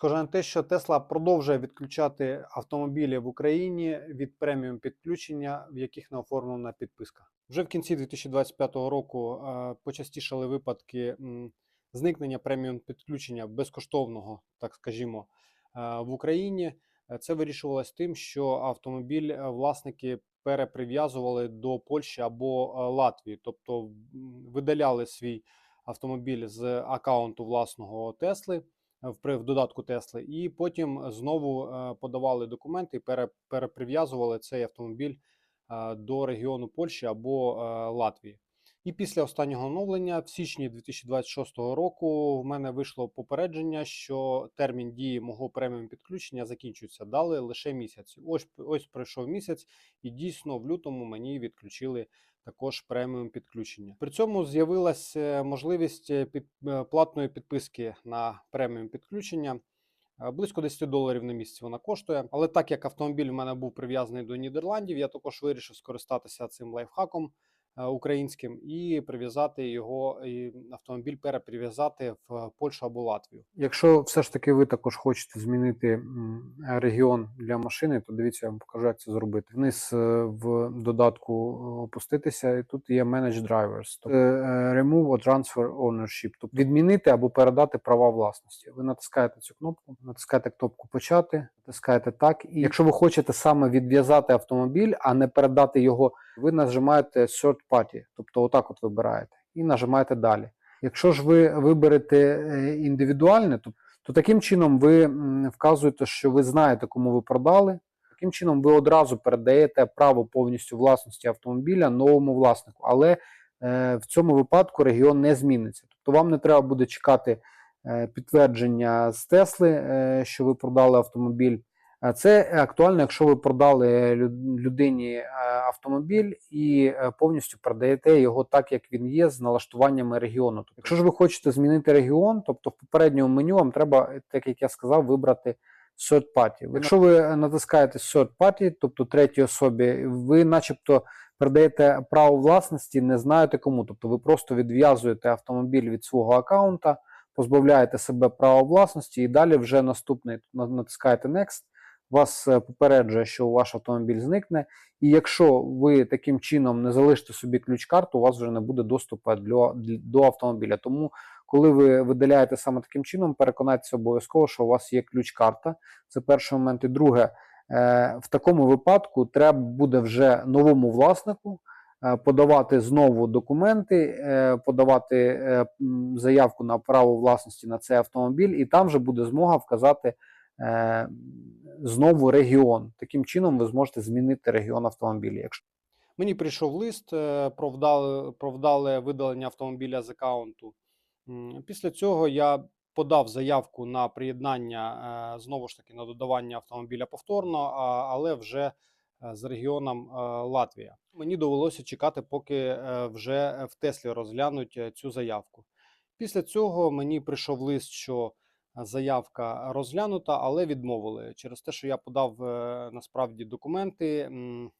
Схоже на те, що Тесла продовжує відключати автомобілі в Україні від преміум підключення, в яких не оформлена підписка. Вже в кінці 2025 року е, почастішали випадки зникнення преміум підключення безкоштовного, так скажімо, е, в Україні. Е, Це вирішувалось тим, що автомобіль власники переприв'язували до Польщі або Латвії, тобто видаляли свій автомобіль з аккаунту власного Тесли в додатку Тесли, і потім знову е, подавали документи і пере- переприв'язували цей автомобіль е, до регіону Польщі або е, Латвії. І після останнього оновлення, в січні 2026 року, в мене вийшло попередження, що термін дії мого преміум підключення закінчується. Дали лише місяць. Ось ось пройшов місяць, і дійсно в лютому мені відключили також преміум підключення. При цьому з'явилася можливість е, під, е, платної підписки на преміум підключення. Е, Близько 10 доларів на місяць вона коштує. Але так як автомобіль в мене був прив'язаний до Нідерландів, я також вирішив скористатися цим лайфхаком українським і прив'язати його і автомобіль переприв'язати в Польщу або Латвію. Якщо все ж таки ви також хочете змінити регіон для машини, то дивіться, я вам покажу, як це зробити. Вниз е, в додатку е, опуститися, і тут є Manage Drivers, тобто е, Remove or Transfer Ownership, тобто відмінити або передати права власності. Ви натискаєте цю кнопку, натискаєте кнопку почати, натискаєте так. І якщо ви хочете саме відв'язати автомобіль, а не передати його, ви нажимаєте Third Party, тобто отак от вибираєте, і нажимаєте далі. Якщо ж ви виберете е, індивідуальне, то, то таким чином ви вказуєте, що ви знаєте, кому ви продали. Таким чином, ви одразу передаєте право повністю власності автомобіля новому власнику, але е, в цьому випадку регіон не зміниться. Тобто вам не треба буде чекати е, підтвердження з Тесли, е, що ви продали автомобіль. Е, Це актуально, якщо ви продали людині е, автомобіль і е, повністю передаєте його так, як він є, з налаштуваннями регіону. Тобто, якщо ж ви хочете змінити регіон, тобто в попередньому меню вам треба, так як я сказав, вибрати third party. Якщо ви натискаєте third party, тобто третій особі, ви начебто передаєте право власності, не знаєте кому. Тобто ви просто відв'язуєте автомобіль від свого аккаунта, позбавляєте себе права власності і далі вже наступний натискаєте Next. Вас е, попереджує, що ваш автомобіль зникне, і якщо ви таким чином не залишите собі ключ-карту, у вас вже не буде доступу для, до автомобіля. Тому, коли ви видаляєте саме таким чином, переконайтеся обов'язково, що у вас є ключ-карта. Це перший момент. І друге, е, в такому випадку треба буде вже новому власнику е, подавати знову документи, подавати заявку на право власності на цей автомобіль, і там вже буде змога вказати знову регіон. Таким чином ви зможете змінити регіон автомобіля. Якщо мені прийшов лист е, про вдале, про вдале видалення автомобіля з аккаунту. Після цього я подав заявку на приєднання е, знову ж таки на додавання автомобіля повторно, але вже е, з регіоном Латвія. Мені довелося чекати, поки вже в Теслі розглянуть цю заявку. Після цього мені прийшов лист, що заявка розглянута, але відмовили через те, що я подав е, насправді документи,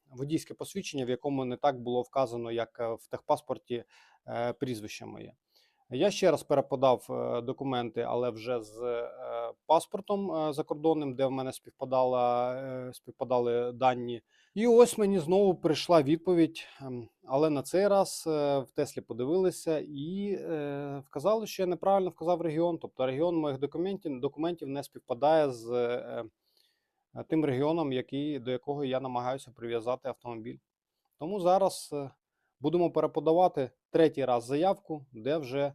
водійське посвідчення, в якому не так було вказано, як е, в техпаспорті е, прізвище моє. Я ще раз переподав документи, але вже з паспортом закордонним, де в мене співпадала, співпадали дані. І ось мені знову прийшла відповідь, ем, але на цей раз е, в Теслі подивилися і е, вказали, що я неправильно вказав регіон. Тобто регіон моїх документів, документів не співпадає з е, тим регіоном, який, до якого я намагаюся прив'язати автомобіль. Тому зараз будемо переподавати третій раз заявку, де вже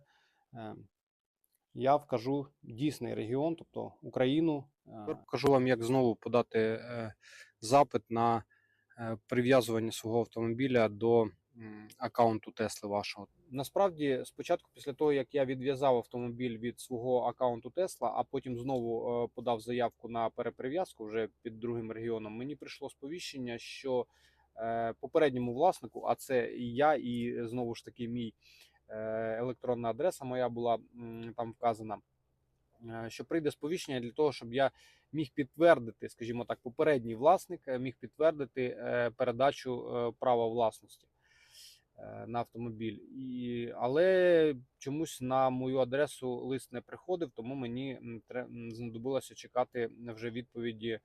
я вкажу дійсний регіон, тобто Україну. Покажу вам, як знову подати запит на прив'язування свого автомобіля до аккаунту Тесли вашого. Насправді, спочатку, після того як я відв'язав автомобіль від свого аккаунту Тесла, а потім знову е, подав заявку на переприв'язку вже під другим регіоном, мені прийшло сповіщення, що е, попередньому власнику, а це і я, і знову ж таки мій е, електронна адреса моя була там вказана. е, Що прийде сповіщення для того, щоб я міг підтвердити, скажімо так, попередній власник е, міг підтвердити е, передачу е, права власності. на автомобіль. І, але чомусь на мою адресу лист не приходив, тому мені знадобилося чекати вже відповіді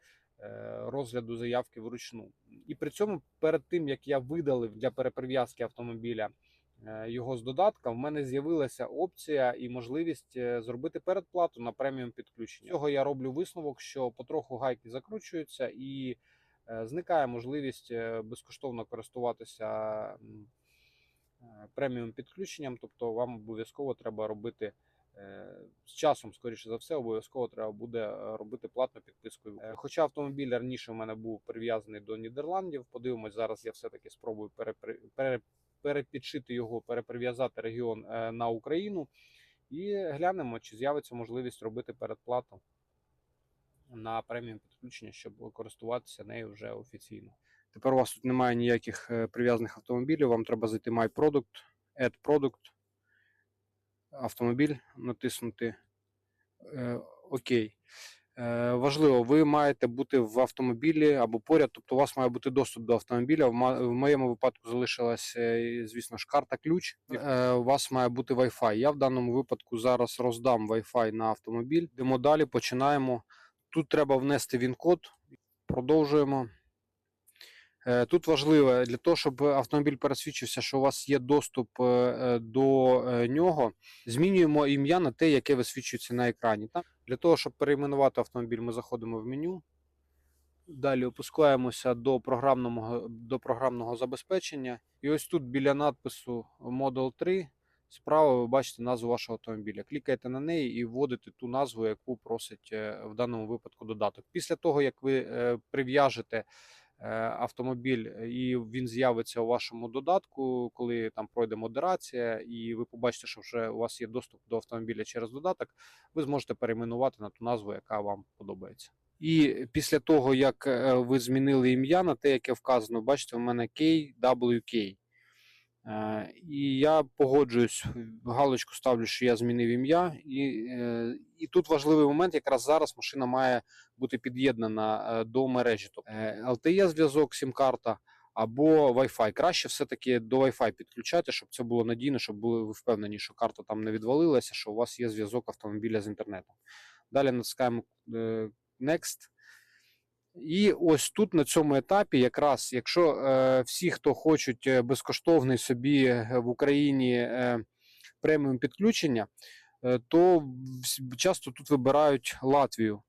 розгляду заявки вручну. І при цьому перед тим як я видалив для переприв'язки автомобіля його з додатка, в мене з'явилася опція і можливість е, зробити передплату на преміум підключення. Цього я роблю висновок, що потроху гайки закручуються і е, зникає можливість е, безкоштовно користуватися е, преміум підключенням. Тобто вам обов'язково треба робити. е, З часом, скоріше за все, обов'язково треба буде е, робити платну підписку. Е, Хоча автомобіль раніше в мене був прив'язаний до Нідерландів. Подивимось, зараз я все-таки спробую перепри- пере, перепідшити його, переприв'язати регіон е, на Україну і глянемо, чи з'явиться можливість робити передплату на преміум підключення, щоб користуватися нею вже офіційно. Тепер у вас тут немає ніяких е, прив'язаних автомобілів. Вам треба зайти My Product, Add Product, автомобіль, натиснути е, ОК. Е, важливо, ви маєте бути в автомобілі або поряд, тобто у вас має бути доступ до автомобіля. В, моєму випадку залишилася, е, звісно ж, карта ключ. Е, у вас має бути Wi-Fi. Я в даному випадку зараз роздам Wi-Fi на автомобіль. Йдемо далі, починаємо. Тут треба внести він-код. Продовжуємо. Е, Тут важливо для того, щоб автомобіль пересвідчився, що у вас є доступ е, е, до нього. Змінюємо ім'я на те, яке висвічується на екрані. Так? Для того, щоб перейменувати автомобіль, ми заходимо в меню. Далі опускаємося до програмного, до програмного забезпечення. І ось тут біля надпису Model 3 справа ви бачите назву вашого автомобіля. Клікаєте на неї і вводите ту назву, яку просить в даному випадку додаток. Після того, як ви прив'яжете автомобіль е, і він з'явиться у вашому додатку, коли там пройде модерація, і ви побачите, що вже у вас є доступ до автомобіля через додаток, ви зможете перейменувати на ту назву, яка вам подобається. І після того, як е, ви змінили ім'я на те, яке вказано, бачите, у мене KWK. Е, І я погоджуюсь, галочку ставлю, що я змінив ім'я. І, е, і тут важливий момент, якраз зараз машина має бути під'єднана е, до мережі. Тобто LTE зв'язок, сім-карта або Wi-Fi. Краще все-таки до Wi-Fi підключати, щоб це було надійно, щоб були ви впевнені, що карта там не відвалилася, що у вас є зв'язок автомобіля з інтернетом. Далі натискаємо Next. І ось тут на цьому етапі, якраз, якщо е, всі, хто хочуть е, безкоштовний собі е, в Україні е, преміум підключення, е, то часто тут вибирають Латвію.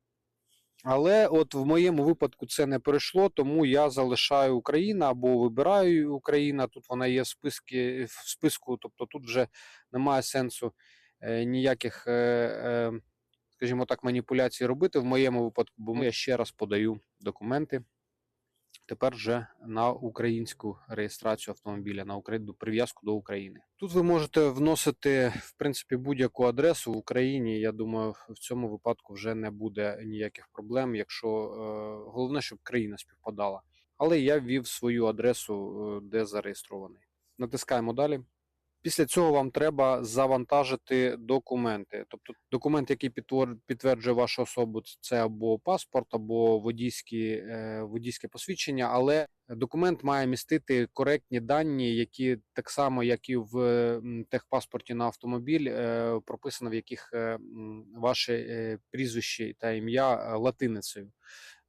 Але от в моєму випадку це не перейшло, тому я залишаю Україна або вибираю Україна. Тут вона є в списки, в списку, тобто тут вже немає сенсу е, ніяких, е, е, скажімо так, маніпуляцій робити в моєму випадку, бо я ще раз подаю документи. Тепер вже на українську реєстрацію автомобіля, на Україну, прив'язку до України. Тут ви можете вносити в принципі будь-яку адресу в Україні. Я думаю, в цьому випадку вже не буде ніяких проблем, якщо е, головне, щоб країна співпадала. Але я ввів свою адресу, е, де зареєстрований. Натискаємо далі. Після цього вам треба завантажити документи. Тобто документ, який підтверджує вашу особу, це або паспорт, або водійські, е, водійське посвідчення, але документ має містити коректні дані, які так само, як і в техпаспорті на автомобіль, е, прописано, в яких е, ваше прізвище та ім'я латиницею.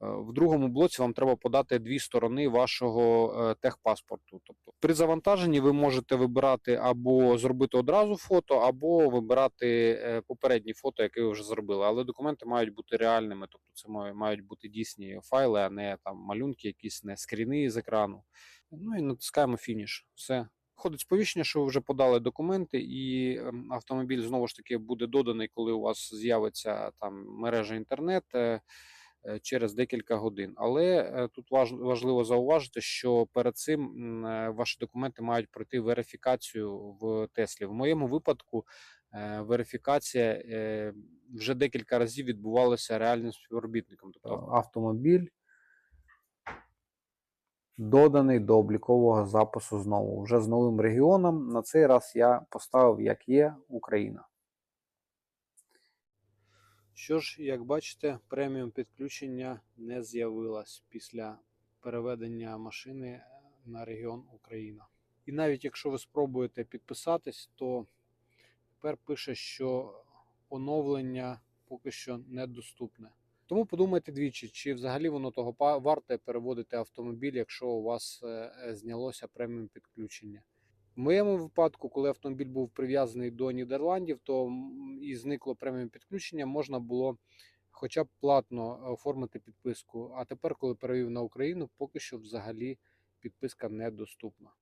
Е, В другому блоці вам треба подати дві сторони вашого е, техпаспорту. Тобто при завантаженні ви можете вибирати або зробити одразу фото, або вибирати е, попередні фото, яке ви вже зробили. Але документи мають бути реальними, тобто це мають бути дійсні файли, а не там малюнки, якісь не скріни з екрану. Ну і натискаємо фініш. Все. Входить сповіщення, що ви вже подали документи, і ем, автомобіль знову ж таки буде доданий, коли у вас з'явиться там мережа інтернет е, через декілька годин. Але е, тут важ- важливо зауважити, що перед цим е, ваші документи мають пройти верифікацію в Теслі. В моєму випадку е, верифікація е, вже декілька разів відбувалася реальним співробітником. Тобто автомобіль доданий до облікового запису знову. Вже з новим регіоном. На цей раз я поставив, як є, Україна. Що ж, як бачите, преміум підключення не з'явилось після переведення машини на регіон Україна. І навіть якщо ви спробуєте підписатись, то тепер пише, що оновлення поки що недоступне. Тому подумайте двічі, чи взагалі воно того варте переводити автомобіль, якщо у вас е, е, знялося преміум підключення. В моєму випадку, коли автомобіль був прив'язаний до Нідерландів, то і зникло преміум підключення, можна було хоча б платно оформити підписку. А тепер, коли перевів на Україну, поки що взагалі підписка недоступна.